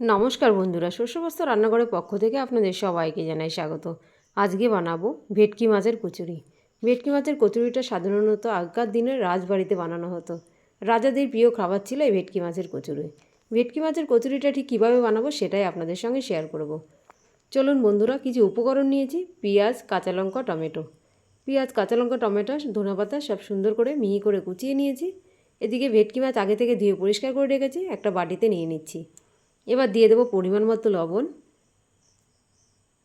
নমস্কার বন্ধুরা, শস্যবস্ত রান্নাঘরের পক্ষ থেকে আপনাদের সবাইকে জানাই স্বাগত। আজকে বানাবো ভেটকি মাছের কচুরি। ভেটকি মাছের কচুরিটা সাধারণত আগকার দিনে রাজবাড়িতে বানানো হতো। রাজাদের প্রিয় খাবার ছিল এই ভেটকি মাছের কচুরি। ভেটকি মাছের কচুরিটা ঠিক কীভাবে বানাবো সেটাই আপনাদের সঙ্গে শেয়ার করব। চলুন বন্ধুরা, কিছু উপকরণ নিয়েছি, পেঁয়াজ, কাঁচা লঙ্কা, টমেটো। পেঁয়াজ, কাঁচা লঙ্কা, টমেটো ধনেপাতা সব সুন্দর করে মিহি করে কুচিয়ে নিয়েছি। এদিকে ভেটকি মাছ আগে থেকে ধুয়ে পরিষ্কার করে রেখেছি, একটা বাটিতে নিয়ে নিচ্ছি। এবার দিয়ে দেবো পরিমাণ মতো লবণ,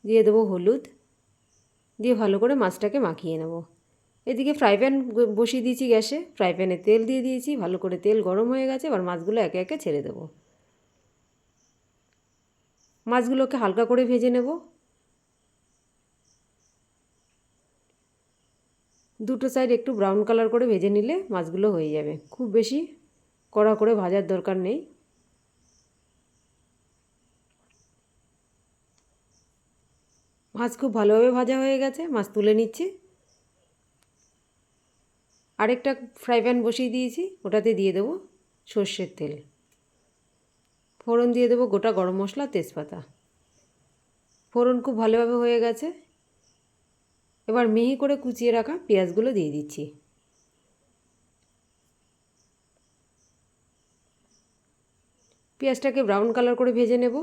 দিয়ে দেবো হলুদ, দিয়ে ভালো করে মাছটাকে মাখিয়ে নেব। এদিকে ফ্রাই প্যান বসিয়ে দিয়েছি গ্যাসে ফ্রাই প্যানে তেল দিয়ে দিয়েছি, ভালো করে তেল গরম হয়ে গেছে, এবার মাছগুলো একে একে ছেড়ে দেবো। মাছগুলোকে হালকা করে ভেজে নেব। দুটো সাইড একটু ব্রাউন কালার করে ভেজে নিলে মাছগুলো হয়ে যাবে। খুব বেশি কড়া করে ভাজার দরকার নেই। মাছ খুব ভালোভাবে ভাজা হয়ে গেছে, মাছ তুলে নিচ্ছি। আরেকটা ফ্রাই প্যান বসিয়ে দিয়েছি, ওটাতে দিয়ে দেবো সর্ষের তেল। ফোড়ন দিয়ে দেবো গোটা গরম মশলা, তেজপাতা। ফোড়ন খুব ভালোভাবে হয়ে গেছে। এবার মিহি করে কুচিয়ে রাখা পেঁয়াজগুলো দিয়ে দিচ্ছি। পেঁয়াজটাকে ব্রাউন কালার করে ভেজে নেব।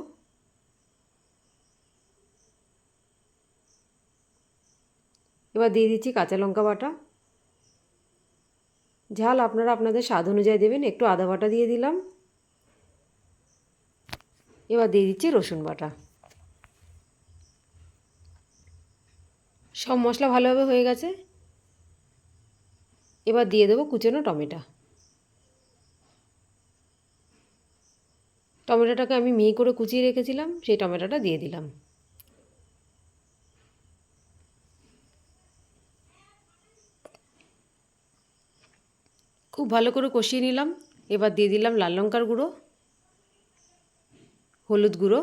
এবার দিয়ে দিচ্ছি কাঁচা লঙ্কা বাটা। ঝাল আপনারা আপনাদের স্বাদ অনুযায়ী দেবেন, একটু আদা বাটা দিয়ে দিলাম। এবার দিয়ে দিচ্ছি রসুন বাটা। সব মশলা ভালোভাবে হয়ে গেছে। এবার দিয়ে দেবো কুচনো টমেটো। টমেটোটাকে আমি মিহি করে কুচিয়ে রেখেছিলাম, সেই টমেটোটা দিয়ে দিলাম। খুব ভালো করে কষিয়ে নিলাম। এবার দিয়ে দিলাম লাল লঙ্কার গুঁড়ো, হলুদ গুঁড়ো,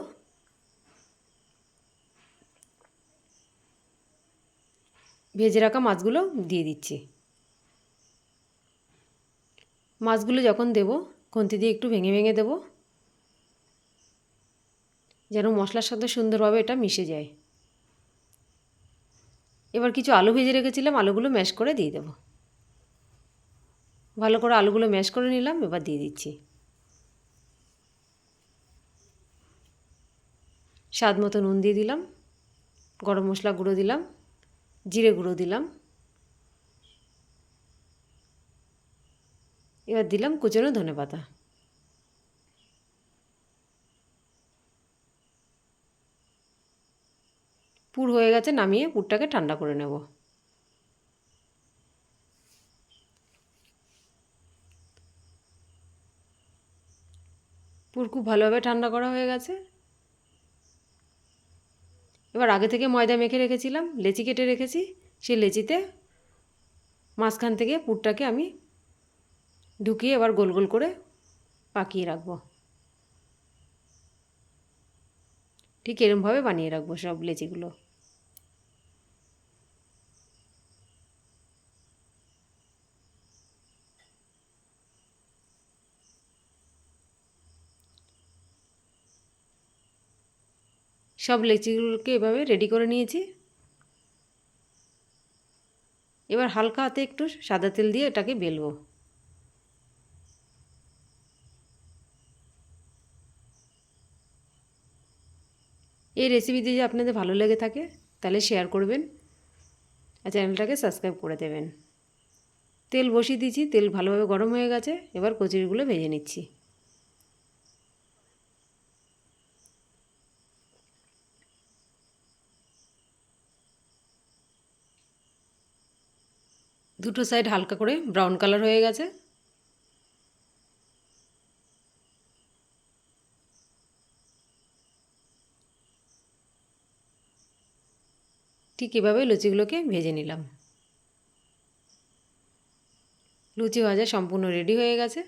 ভেজে রাখা মাছগুলো দিয়ে দিচ্ছি। মাছগুলো যখন দেব, খুন্তি দিয়ে একটু ভেঙে ভেঙে দেব, যেন মশলার সাথে সুন্দরভাবে এটা মিশে যায়। এবার কিছু আলু ভেজে রেখেছিলাম, আলুগুলো ম্যাশ করে দিয়ে দেবো। ভালো করে আলুগুলো ম্যাশ করে নিলাম, এবার দিয়ে দিচ্ছি। স্বাদ মতো নুন দিয়ে দিলাম, গরম মশলা গুঁড়ো দিলাম, জিরে গুঁড়ো দিলাম। এবার দিলাম কুচনো ধনে পাতা। পুর হয়ে গেছে, নামিয়ে পুরটাকে ঠান্ডা করে নেব। পুর খুব ভালোভাবে ঠান্ডা করা হয়ে গেছে। এবার আগে থেকে ময়দা মেখে রেখেছিলাম, লেচি কেটে রেখেছি সেই লেচিতে মাঝখান থেকে পুরটাকে আমি ঢুকিয়ে এবার গোল গোল করে পাকিয়ে রাখব। ঠিক এরমভাবে বানিয়ে রাখব সব লেচিগুলো। সব লেচিগুলোকে এভাবে রেডি করে নিয়েছি। এবার হালকা হাতে একটু সাদা তেল দিয়ে এটাকে বেলবো। এই রেসিপি যদি আপনাদের ভালো লেগে থাকে, তাহলে শেয়ার করবেন আর চ্যানেলটাকে সাবস্ক্রাইব করে দেবেন। তেল বসিয়ে দিয়েছি, তেল ভালোভাবে গরম হয়ে গেছে, এবার কচুরিগুলো ভেজে নিচ্ছি। দুটো সাইড হালকা করে ব্রাউন কালার হয়ে গেছে। ঠিক এভাবে লুচিগুলোকে ভেজে নিলাম। লুচি ভাজা সম্পূর্ণ রেডি হয়ে গেছে।